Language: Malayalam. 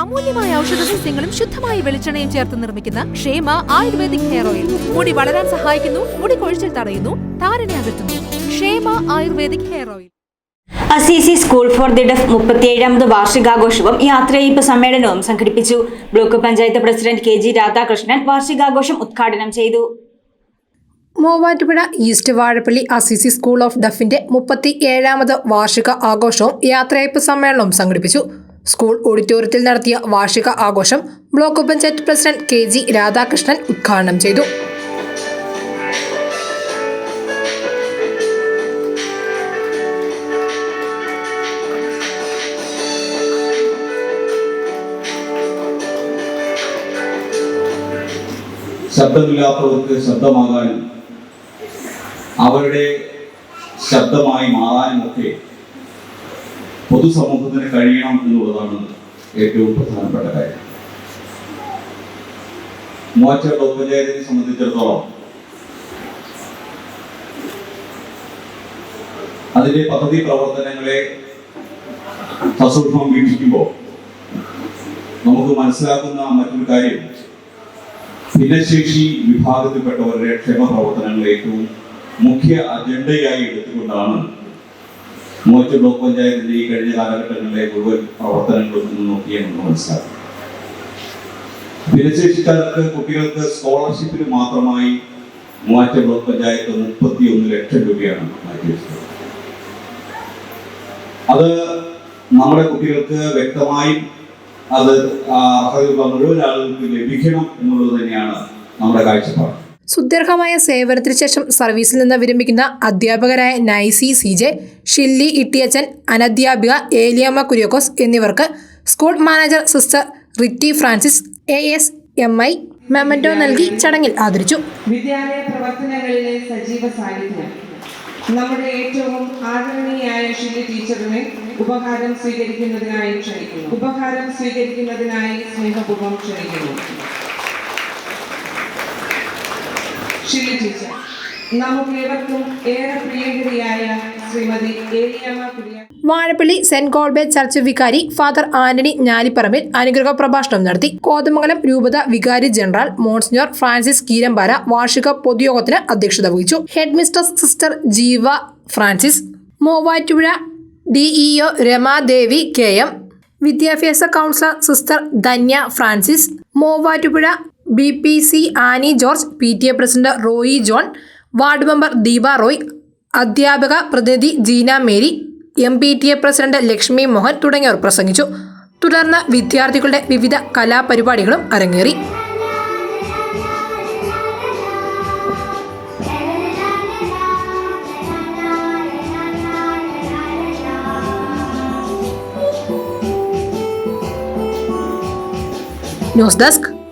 അമൂല്യമായ ഔഷധ സസ്യങ്ങളും ശുദ്ധമായ വെളിച്ചെണ്ണയും ചേർത്ത് നിർമ്മിക്കുന്ന ക്ഷേമ ആയുർവേദിക് ഹെയർ ഓയിൽ. മുടി വളരാൻ സഹായിക്കുന്നു മുടി കൊഴിച്ചിൽ തടയുന്നു താരനെ അകറ്റുന്നു. Kshema ayurvedic hair oil. Assisi school for the deaf മുപ്പത്തിയേഴാമത് വാർഷികാഘോഷവും യാത്രയയപ്പ് സമ്മേളനവും സംഘടിപ്പിച്ചു. Block panchayat president K G Radhakrishnan വാർഷികാഘോഷം ഉദ്ഘാടനം ചെയ്തു. Muvattupuzha east Vazhappally Assisi school of ഡഫിന്റെ മുപ്പത്തി ഏഴാമത് വാർഷിക ആഘോഷവും യാത്രയയപ്പ് സമ്മേളനവും സംഘടിപ്പിച്ചു. സ്കൂൾ ഓഡിറ്റോറിയത്തിൽ നടത്തിയ വാർഷിക ആഘോഷം block panchayat president K G Radhakrishnan ഉദ്ഘാടനം ചെയ്തു. ശബ്ദമില്ലാത്തവർക്ക് ശബ്ദമാകാനും അവരുടെ ശബ്ദമായി മാറാനുമൊക്കെ പൊതുസമൂഹത്തിന് കഴിയണം എന്നുള്ളതാണ് ഏറ്റവും പ്രധാനപ്പെട്ട കാര്യം. മൂവാറ്റ പഞ്ചായത്തിനെ സംബന്ധിച്ചിടത്തോളം അതിന്റെ പദ്ധതി പ്രവർത്തനങ്ങളെ സസൂക്ഷ്മം വീക്ഷിക്കുമ്പോൾ നമുക്ക് മനസ്സിലാക്കുന്ന മറ്റൊരു കാര്യം ഭിന്നശേഷി വിഭാഗത്തിൽപ്പെട്ടവരുടെ ക്ഷേമ പ്രവർത്തനങ്ങൾ ഏറ്റവും മുഖ്യ അജണ്ടയായി എടുത്തുകൊണ്ടാണ് മൂവറ്റ ബ്ലോക്ക് പഞ്ചായത്തിന്റെ ഈ കഴിഞ്ഞ കാലഘട്ടങ്ങളിലെ മുഴുവൻ പ്രവർത്തനങ്ങളും ഒന്ന് നോക്കിയാൽ നമുക്ക് മനസ്സിലാക്കും ഭിന്നശേഷിക്കാർക്ക് കുട്ടികൾക്ക് സ്കോളർഷിപ്പിന് മാത്രമായി മൂവാറ്റ ബ്ലോക്ക് പഞ്ചായത്ത് മുപ്പത്തി ഒന്ന് ലക്ഷം രൂപയാണ് അത് നമ്മുടെ കുട്ടികൾക്ക് വ്യക്തമായും അത് അർഹതയുള്ള മുഴുവൻ ആളുകൾക്ക് ലഭിക്കണം എന്നുള്ളത് തന്നെയാണ് നമ്മുടെ കാഴ്ചപ്പാട്. സുദീർഘമായ സേവനത്തിന് ശേഷം സർവീസിൽ നിന്ന് വിരമിക്കുന്ന അധ്യാപകരായ നൈസി സി ജെ ഷില്ലി ഇട്ടിയച്ചൻ അനധ്യാപിക ഏലിയമ്മ കുര്യോക്കോസ് എന്നിവർക്ക് school manager sister Ritty Francis A S M I memento നൽകി ചടങ്ങിൽ ആദരിച്ചു. വിദ്യാലയ പ്രവർത്തനങ്ങളിലെ സജീവ സാന്നിധ്യം. നമ്മുടെ ഏറ്റവും ആദരണീയായ ഷില്ലി ടീച്ചറിനെ ഉപഹാരം സ്വീകരിക്കുന്നതിനായി ക്ഷണിക്കുന്നു. ഉപഹാരം സ്വീകരിക്കുന്നതിനായി സ്നേഹപൂർവം ക്ഷണിക്കുന്നു. ഷില്ലി ടീച്ചർ നമുക്ക് ഏറെ പ്രിയങ്കരിയായ Srimathi Eliyama Priya Vazhappally saint Kolbe church വികാരി ഫാദർ ആന്റണി ഞാലിപ്പറമ്പിൽ അനുഗ്രഹ പ്രഭാഷണം നടത്തി. കോതമംഗലം രൂപത വികാരി ജനറൽ മോൺസിഞ്ഞോർ ഫ്രാൻസിസ് കീരമ്പാര വാർഷിക പൊതുയോഗത്തിന് അധ്യക്ഷത വഹിച്ചു. Head mister sister Jeeva Francis Muvattupuzha DEO Ramadevi K M വിദ്യാഭ്യാസ councillor sister Dhanya Francis Muvattupuzha B P C Annie George P T A president Roy John ward member Deepa Roy അധ്യാപക പ്രതിനിധി Jeena Mary M P T A president Lakshmi Mohan തുടങ്ങിയവർ പ്രസംഗിച്ചു. തുടർന്ന് വിദ്യാർത്ഥികളുടെ വിവിധ കലാപരിപാടികളും അരങ്ങേറി. News desk